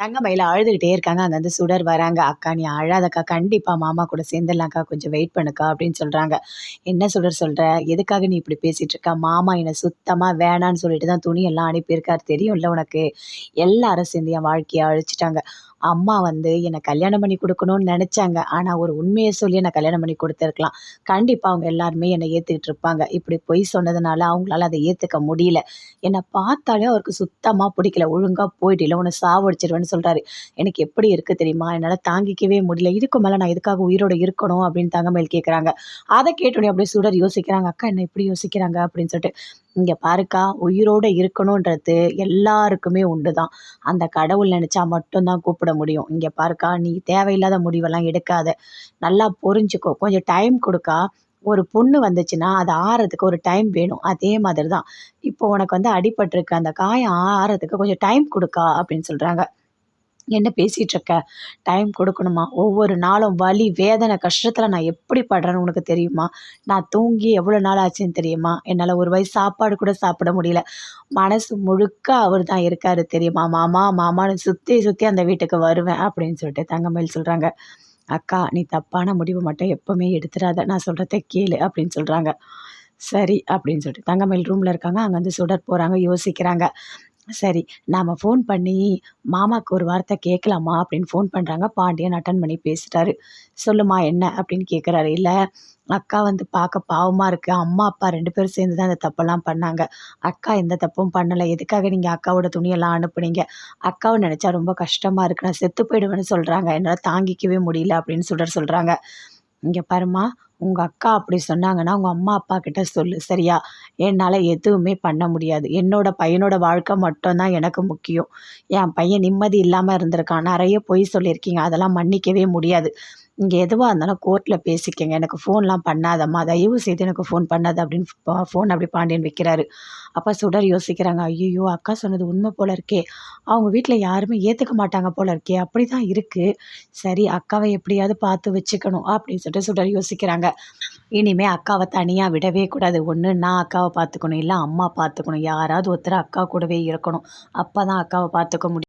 தங்கமயில அழுதுகிட்டே இருக்காங்க. அங்கேருந்து சுடர் வராங்க. அக்கா நீ அழாதக்கா. கண்டிப்பாக மாமா கூட சேர்ந்துடலாம்க்கா கொஞ்சம் வெயிட் பண்ணுக்கா அப்படின்னு சொல்கிறாங்க என்ன சுடர் சொல்கிற எதுக்காக நீ இப்படி பேசிகிட்டு இருக்கா? மாமா என்னை சுத்தமாக வேணான்னு சொல்லிட்டு தான் துணி எல்லாம் அனுப்பியிருக்காரு. தெரியும்ல உனக்கு? எல்லாரும் சேர்ந்து என் வாழ்க்கையை அழிச்சிட்டாங்க. அம்மா வந்து என்னை கல்யாணம் பண்ணி கொடுக்கணும்னு நினச்சாங்க. ஆனால் ஒரு உண்மையை சொல்லி என்னை கல்யாணம் பண்ணி கொடுத்துருக்கலாம். கண்டிப்பாக அவங்க எல்லாருமே என்னை ஏற்றுக்கிட்டு இருப்பாங்க. இப்படி பொய் சொன்னதுனால அவங்களால அதை ஏற்றுக்க முடியல. என்னை பார்த்தாலே அவருக்கு சுத்தமாக பிடிக்கல. ஒழுங்காக போயிட்டு இல்லை உன்னை சாவடிச்சிருவேன்னு சொல்கிறாரு எனக்கு எப்படி இருக்குது தெரியுமா? என்னால் தாங்கிக்கவே முடியல. இதுக்கு மேலே நான் எதுக்காக உயிரோடு இருக்கணும் அப்படின்னு தங்கமேல் கேட்குறாங்க அதை கேட்டோடனே அப்படியே சுடர் யோசிக்கிறாங்க. அக்கா என்ன இப்படி யோசிக்கிறாங்க? அப்படின்னு சொல்லிட்டு இங்கே பாருக்கா உயிரோடு இருக்கணுன்றது எல்லாருக்குமே உண்டு தான் அந்த கடவுள் நினச்சா மட்டும்தான் கூப்பிட முடியும். இங்கே பாருக்கா நீ தேவையில்லாத முடிவெல்லாம் எடுக்காத. நல்லா புரிஞ்சுக்கோ. கொஞ்சம் டைம் கொடுக்கா. ஒரு பொண்ணு வந்துச்சுன்னா அது ஆறதுக்கு ஒரு டைம் வேணும். அதே மாதிரி தான் இப்போ உனக்கு வந்து அடிபட்டிருக்கு. அந்த காயம் ஆறதுக்கு கொஞ்சம் டைம் கொடுக்கா அப்படின்னு சொல்கிறாங்க என்ன பேசிகிட்டு இருக்க டைம் கொடுக்கணுமா? ஒவ்வொரு நாளும் வலி வேதனை கஷ்டத்தில் நான் எப்படி படுறேன்னு உனக்கு தெரியுமா? நான் தூங்கி எவ்வளோ நாள் ஆச்சுன்னு தெரியுமா? என்னால் ஒரு வயசு சாப்பாடு கூட சாப்பிட முடியல. மனசு முழுக்க அவர் தான் இருக்கார் தெரியுமா? மாமா மாமான்னு சுற்றி சுற்றி அந்த வீட்டுக்கு வருவேன் அப்படின்னு சொல்லிட்டு தங்கமேல் சொல்கிறாங்க அக்கா நீ தப்பான முடிவு மட்டும் எப்போவுமே எடுத்துடாத. நான் சொல்கிறத கேளு அப்படின்னு சொல்கிறாங்க சரி அப்படின்னு சொல்லிட்டு தங்கமேல் ரூமில் இருக்காங்க. அங்கே வந்து சுடர் போகிறாங்க யோசிக்கிறாங்க. சரி நாம் ஃபோன் பண்ணி மாமாவுக்கு ஒரு வார்த்தை கேட்கலாமா அப்படின்னு ஃபோன் பண்ணுறாங்க பாண்டியன் அட்டன் பண்ணி பேசிட்டாரு. சொல்லுமா என்ன அப்படின்னு கேட்குறாரு இல்லை அக்கா வந்து பார்க்க பாவமாக இருக்குது அம்மா அப்பா ரெண்டு பேரும் சேர்ந்து தான் அந்த தப்பெல்லாம் பண்ணாங்க. அக்கா எந்த தப்பும் பண்ணலை. எதுக்காக நீங்கள் அக்காவோட துணியெல்லாம் அனுப்புனீங்க? அக்காவை நினச்சா ரொம்ப கஷ்டமாக இருக்கு. நான் செத்து போயிடுவேன்னு சொல்கிறாங்க என்னால் தாங்கிக்கவே முடியல அப்படின்னு சொல்கிற சொல்கிறாங்க இங்கே பாருமா உங்கள் அக்கா அப்படி சொன்னாங்கன்னா உங்கள் அம்மா அப்பா கிட்ட சொல்லு சரியா? என்னால் எதுவுமே பண்ண முடியாது. என்னோட பையனோட வாழ்க்கை மட்டும்தான் எனக்கு முக்கியம். என் பையன் நிம்மதி இல்லாமல் இருந்திருக்கான். நிறைய பொய் சொல்லியிருக்கீங்க. அதெல்லாம் மன்னிக்கவே முடியாது. இங்கே எதுவாக இருந்தாலும் கோர்ட்டில் பேசிக்கங்க. எனக்கு ஃபோன்லாம் பண்ணாதம்மா. தயவு செய்து எனக்கு ஃபோன் பண்ணாத அப்படின்னு ஃபோன் அப்படி பாண்டியன் வைக்கிறாரு. அப்போ சுடர் யோசிக்கிறாங்க. ஐயோ அக்கா சொன்னது உண்மை போல இருக்கே. அவங்க வீட்டில் யாருமே ஏற்றுக்க மாட்டாங்க போல இருக்கே. அப்படி தான் இருக்குது சரி அக்காவை எப்படியாவது பார்த்து வச்சுக்கணும் அப்படின்னு சொல்லிட்டு சுடர் யோசிக்கிறாங்க. இனிமேல் அக்காவை தனியாக விடவே கூடாது. ஒன்று நான் அக்காவை பார்த்துக்கணும். இல்லை அம்மா பார்த்துக்கணும். யாராவது ஒருத்தர் அக்கா கூடவே இருக்கணும். அப்போ தான் அக்காவை பார்த்துக்க முடியும்.